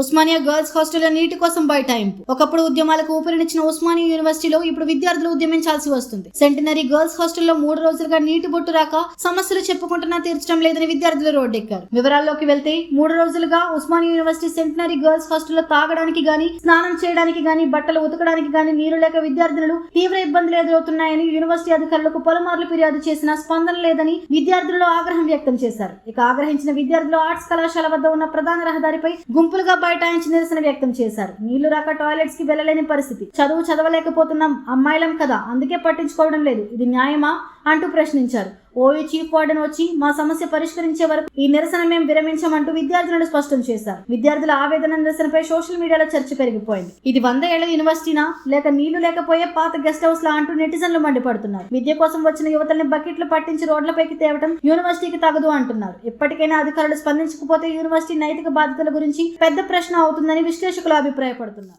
Osmania girls హాస్టల్లో నీటి కోసం బైఠాయింపు. ఒకప్పుడు ఉద్యమాలకు ఊపిరినిచ్చిన ఉస్మానియా యూనివర్సిటీలో ఇప్పుడు విద్యార్థులు ఉద్యమించాల్సి వస్తుంది. సెంటినరీ గర్ల్స్ హాస్టల్లో మూడు రోజులుగా నీటి బొట్టు రాక సమస్యలు చెప్పుకుంటున్నా తీర్చడం లేదని విద్యార్థులు రోడ్డెక్కారు. వివరాల్లోకి వెళ్తే మూడు రోజులుగా ఉస్మానియా యూనివర్సిటీ సెంటినరీ గర్ల్స్ హాస్టల్లో తాగడానికి గాని స్నానం చేయడానికి గాని బట్టలు ఉతకడానికి గాని నీరు లేక విద్యార్థులు తీవ్ర ఇబ్బందులు ఎదురవుతున్నాయని యూనివర్సిటీ అధికారులకు పలుమార్లు ఫిర్యాదు చేసినా స్పందన లేదని విద్యార్థులలో ఆగ్రహం వ్యక్తం చేశారు. ఇక ఆగ్రహించిన విద్యార్థులు ఆర్ట్స్ కళాశాల వద్ద ఉన్న ప్రధాన రహదారిపై గుంపులుగా బైఠాయించి నిరసన వ్యక్తం చేశారు. నీళ్ళు రాక టాయిలెట్స్కి వెళ్ళలేని పరిస్థితి. చదువు చదవలేకపోతున్నాం. అమ్మాయిలం కదా. అందుకే పట్టించుకోవడం లేదు. ఇది న్యాయమా? అంటూ ప్రశ్నించారు. ఓయూ చీఫ్ వార్డెన్ వచ్చి మా సమస్య పరిష్కరించే వరకు ఈ నిరసన మేము విరమించమంటూ విద్యార్థులను స్పష్టం చేశారు. విద్యార్థుల ఆవేదన నిరసనపై సోషల్ మీడియాలో చర్చ పెరిగిపోయింది. ఇది వంద ఏళ్ళ యూనివర్సిటీనా? లేక నీళ్ళు లేకపోయే పాత గెస్ట్ హౌస్ లా అంటూ నెటిజన్లు మండిపడుతున్నారు. విద్య కోసం వచ్చిన యువతల్ని బకెట్లు పట్టించి రోడ్లపైకి తేవడం యూనివర్సిటీకి తగదు అంటున్నారు. ఇప్పటికైనా అధికారులు స్పందించకపోతే యూనివర్సిటీ నైతిక బాధ్యతల గురించి పెద్ద ప్రశ్న అవుతుందని విశ్లేషకులు అభిప్రాయపడుతున్నారు.